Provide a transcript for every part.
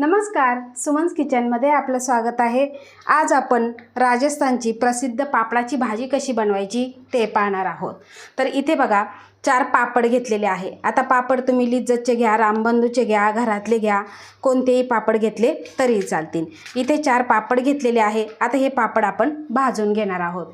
नमस्कार सुमन्स किचनमध्ये आपलं स्वागत आहे. आज आपण राजस्थानची प्रसिद्ध पापडाची भाजी कशी बनवायची ते पाहणार आहोत. तर इथे बघा चार पापड घेतलेले आहे. आता पापड तुम्ही लिज्जतचे घ्या रामबंधूचे घ्या घरातले घ्या कोणतेही पापड घेतले तरी चालतील. इथे चार पापड घेतलेले आहे. आता हे पापड आपण भाजून घेणार आहोत.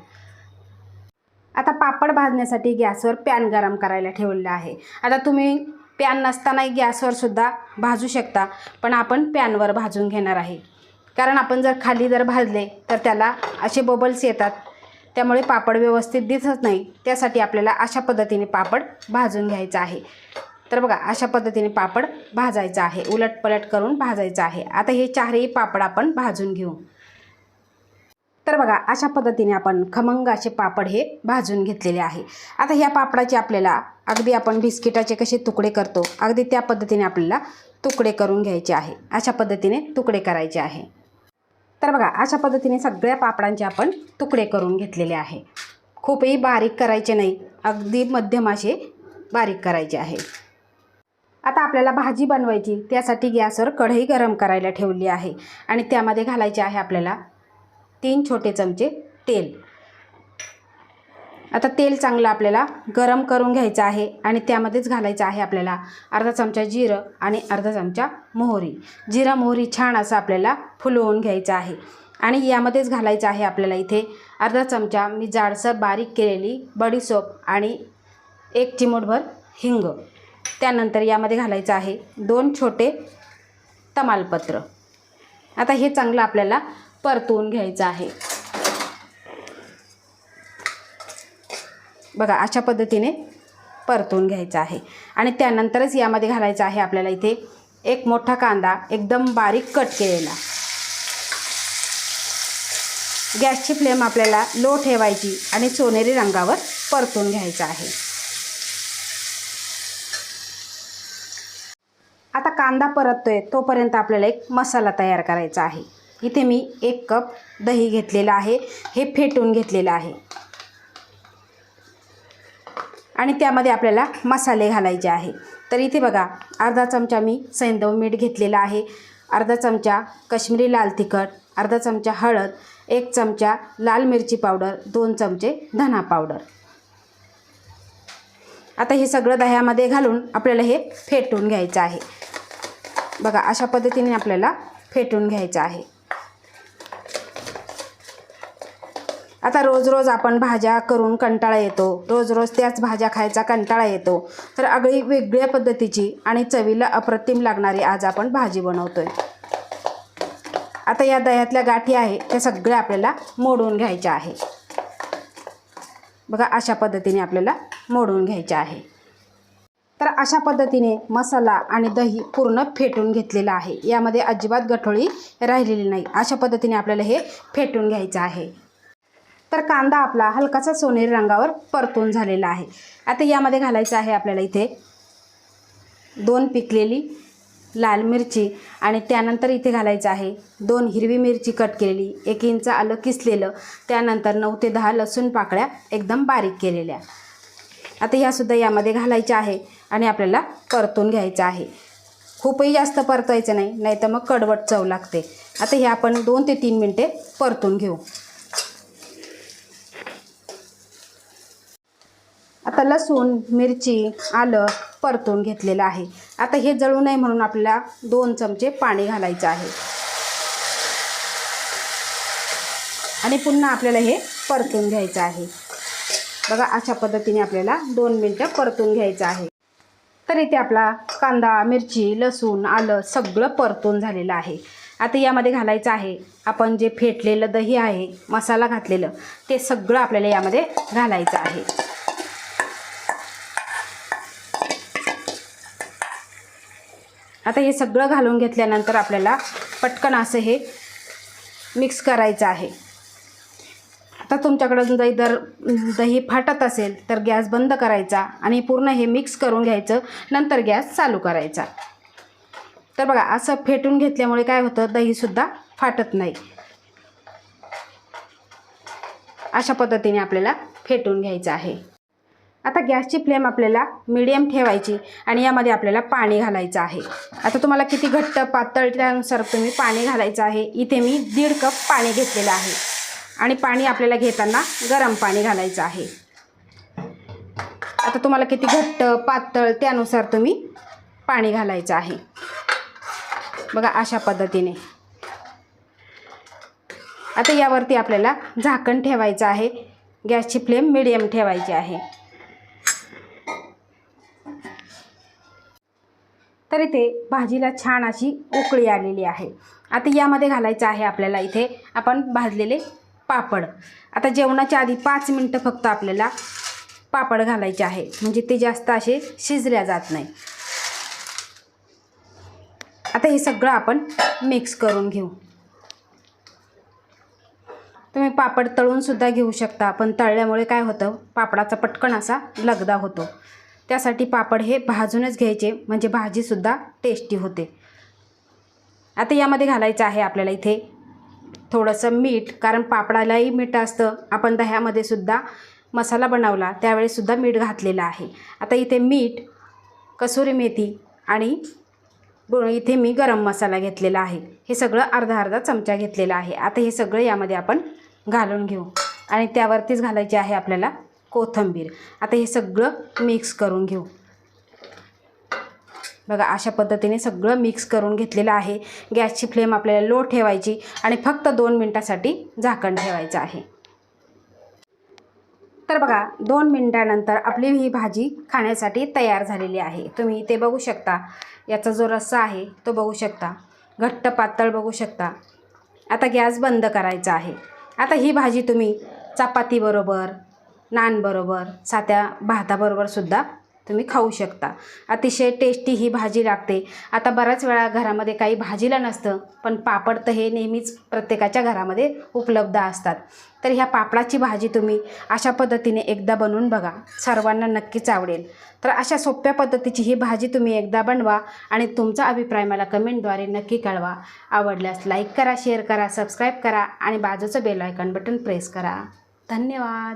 आता पापड भाजण्यासाठी गॅसवर पॅन गरम करायला ठेवलेलं आहे. आता तुम्ही पॅन नसतानाही गॅसवर सुद्धा भाजू शकता पण आपण पॅनवर भाजून घेणार आहे. कारण आपण जर खाली जर भाजले तर त्याला असे बबल्स येतात. त्यामुळे पापड व्यवस्थित दिसत नाही. त्यासाठी आपल्याला अशा पद्धतीने पापड भाजून घ्यायचा आहे. तर बघा अशा पद्धतीने पापड भाजायचा आहे. उलटपलट करून भाजायचं आहे. आता हे चारही पापड आपण भाजून घेऊ. तर बघा अशा पद्धतीने आपण खमंग असे पापड हे भाजून घेतलेले आहे. आता ह्या पापडाचे आपल्याला अगदी आपण बिस्किटाचे कसे तुकडे करतो अगदी त्या पद्धतीने आपल्याला तुकडे करून घ्यायचे आहे. अशा पद्धतीने तुकडे करायचे आहे. तर बघा अशा पद्धतीने सगळ्या पापडांचे आपण तुकडे करून घेतलेले आहे. खूपही बारीक करायचे नाही अगदी मध्यम असे बारीक करायचे आहे. आता आपल्याला भाजी बनवायची त्यासाठी गॅसवर कढई गरम करायला ठेवली आहे आणि त्यामध्ये घालायचे आहे आपल्याला तीन छोटे चमचे तेल. आता तेल चांगलं आपल्याला गरम करून घ्यायचं आहे आणि त्यामध्येच घालायचं आहे आपल्याला अर्धा चमचा जिरं आणि अर्धा चमचा मोहरी. जिरा मोहरी छान असं आपल्याला फुलवून घ्यायचं आहे. आणि यामध्येच घालायचं आहे आपल्याला इथे अर्धा चमचा मी जाडसर बारीक केलेली बडीसोप आणि एक चिमूटभर हिंग. त्यानंतर यामध्ये घालायचं आहे दोन छोटे तमालपत्र. आता हे चांगलं आपल्याला परतवून घ्यायचं आहे. बघा अशा पद्धतीने परतून घ्यायचं आहे. आणि त्यानंतरच यामध्ये घालायचं आहे आपल्याला इथे एक मोठा कांदा एकदम बारीक कट केलेला. गॅसची फ्लेम आपल्याला लो ठेवायची आणि सोनेरी रंगावर परतून घ्यायचं आहे. आता कांदा परततोय तोपर्यंत आपल्याला एक मसाला तयार करायचा आहे. इथे मी एक कप दही घेतलेलं आहे. हे फेटून घेतलेलं आहे. आणि त्यामध्ये आपल्याला मसाले घालायचे आहे. तर इथे बघा अर्धा चमचा मी सैंदव मीठ घेतलेला आहे. अर्धा चमचा कश्मीरी लाल तिखट अर्धा चमचा हळद एक चमचा लाल मिरची पावडर दोन चमचे धना पावडर. आता हे सगळं दह्यामध्ये घालून आपल्याला हे फेटून घ्यायचं आहे. बघा अशा पद्धतीने आपल्याला फेटून घ्यायचं आहे. आता रोज रोज आपण भाज्या करून कंटाळा येतो. रोज रोज त्याच भाज्या खायचा कंटाळा येतो. तर अगदी वेगळ्या पद्धतीची आणि चवीला अप्रतिम लागणारी आज आपण भाजी बनवतोय. आता या दह्यातल्या गाठी आहे त्या सगळ्या आपल्याला मोडून घ्यायच्या आहे. बघा अशा पद्धतीने आपल्याला मोडून घ्यायच्या आहे. तर अशा पद्धतीने मसाला आणि दही पूर्ण फेटून घेतलेलं आहे. यामध्ये अजिबात गठोळी राहिलेली नाही. अशा पद्धतीने आपल्याला हे फेटून घ्यायचं आहे. तर कांदा आपला हलकासा सोनेरी रंगावर परतून झालेला आहे. आता यामध्ये घालायचं आहे आपल्याला इथे दोन पिकलेली लाल मिरची आणि त्यानंतर इथे घालायचं आहे दोन हिरवी मिरची कट केलेली एक इंच आलं किसलेलं त्यानंतर नऊ ते दहा लसूण पाकळ्या एकदम बारीक केलेल्या. आता ह्यासुद्धा यामध्ये घालायच्या आहे आणि आपल्याला परतून घ्यायचं आहे. खूपही जास्त परतायचं नाही नाहीतर मग कडवट चव लागते. आता हे आपण दोन ते तीन मिनटे परतून घेऊ. आता लसूण मिरची आलं परतून घेतलेलं आहे. आता हे जळू नये म्हणून आपल्याला दोन चमचे पाणी घालायचं आहे. आणि पुन्हा आपल्याला हे परतून घ्यायचं आहे. बघा अशा पद्धतीने आपल्याला दोन मिनटं परतून घ्यायचं आहे. तर इथे आपला कांदा मिरची लसूण आलं सगळं परतून झालेलं आहे. आता यामध्ये घालायचं आहे. आपण जे फेटलेलं दही आहे मसाला घातलेलं ते सगळं आपल्याला यामध्ये घालायचं आहे. आता हे सगळं घालून घेतल्यानंतर आपल्याला पटकन असं हे मिक्स करायचं आहे. आता तुमच्याकडं दही दर दही फाटत असेल तर गॅस बंद करायचा आणि पूर्ण हे मिक्स करून घ्यायचं. नंतर गॅस चालू करायचा. तर बघा असं फेटून घेतल्यामुळे काय होतं? दहीसुद्धा फाटत नाही. अशा पद्धतीने आपल्याला फेटून घ्यायचं आहे. आता गॅसची फ्लेम आपल्याला मिडियम ठेवायची आणि यामध्ये आपल्याला पाणी घालायचं आहे. आता तुम्हाला किती घट्ट पातळ त्यानुसार तुम्ही पाणी घालायचं आहे. इथे मी दीड कप पाणी घेतलेलं आहे. आणि पाणी आपल्याला घेताना गरम पाणी घालायचं आहे. आता तुम्हाला किती घट्ट पातळ त्यानुसार तुम्ही पाणी घालायचं आहे. बघा अशा पद्धतीने. आता यावरती आपल्याला झाकण ठेवायचं आहे. गॅसची फ्लेम मिडियम ठेवायची आहे. तर इथे भाजीला छान अशी उकळी आलेली आहे. आता यामध्ये घालायचं आहे आपल्याला इथे आपण भाजलेले पापड. आता जेवणाच्या आधी पाच मिनटं फक्त आपल्याला पापड घालायचे आहे. म्हणजे ते जास्त असे शिजल्या जात नाही. आता हे सगळं आपण मिक्स करून घेऊ. तुम्ही पापड तळूनसुद्धा घेऊ शकता. पण तळल्यामुळे काय होतं? पापडाचा पटकन असा लगदा होतो. त्यासाठी पापड हे भाजूनच घ्यायचे म्हणजे भाजीसुद्धा टेस्टी होते. आता यामध्ये घालायचं आहे आपल्याला इथे थोडंसं मीठ कारण पापडालाही मीठ असतं. आपण दह्यामध्ये सुद्धा मसाला बनवला त्यावेळेसुद्धा मीठ घातलेलं आहे. आता इथे मीठ कसुरी मेथी आणि इथे मी गरम मसाला घेतलेला आहे. हे सगळं अर्धा अर्धा चमचा घेतलेला आहे. आता हे सगळं यामध्ये आपण घालून घेऊ. आणि त्यावरतीच घालायचे आहे आपल्याला कोथिंबीर. आता हे सगळं मिक्स करून घेऊ. बघा अशा पद्धतीने सगळं मिक्स करून घेतलेलं आहे. गॅसची फ्लेम आपल्याला लो ठेवायची आणि फक्त दोन मिनटासाठी झाकण ठेवायचं आहे. तर बघा दोन मिनटानंतर आपली ही भाजी खाण्यासाठी तयार झालेली आहे. तुम्ही ते बघू शकता याचा जो रस्सा आहे तो बघू शकता. घट्ट पातळ बघू शकता. आता गॅस बंद करायचा आहे. आता ही भाजी तुम्ही चपातीबरोबर नानबरोबर साध्या भाताबरोबर सुद्धा तुम्ही खाऊ शकता. अतिशय टेस्टी ही भाजी लागते. आता बऱ्याच वेळा घरामध्ये काही भाजीला नसतं पण पापड तर हे नेहमीच प्रत्येकाच्या घरामध्ये उपलब्ध असतात. तर ह्या पापडाची भाजी तुम्ही अशा पद्धतीने एकदा बनवून बघा. सर्वांना नक्कीच आवडेल. तर अशा सोप्या पद्धतीची ही भाजी तुम्ही एकदा बनवा आणि तुमचा अभिप्राय मला कमेंटद्वारे नक्की कळवा. आवडल्यास लाईक करा शेअर करा सबस्क्राईब करा आणि बाजूचं बेल आयकॉन बटन प्रेस करा. धन्यवाद!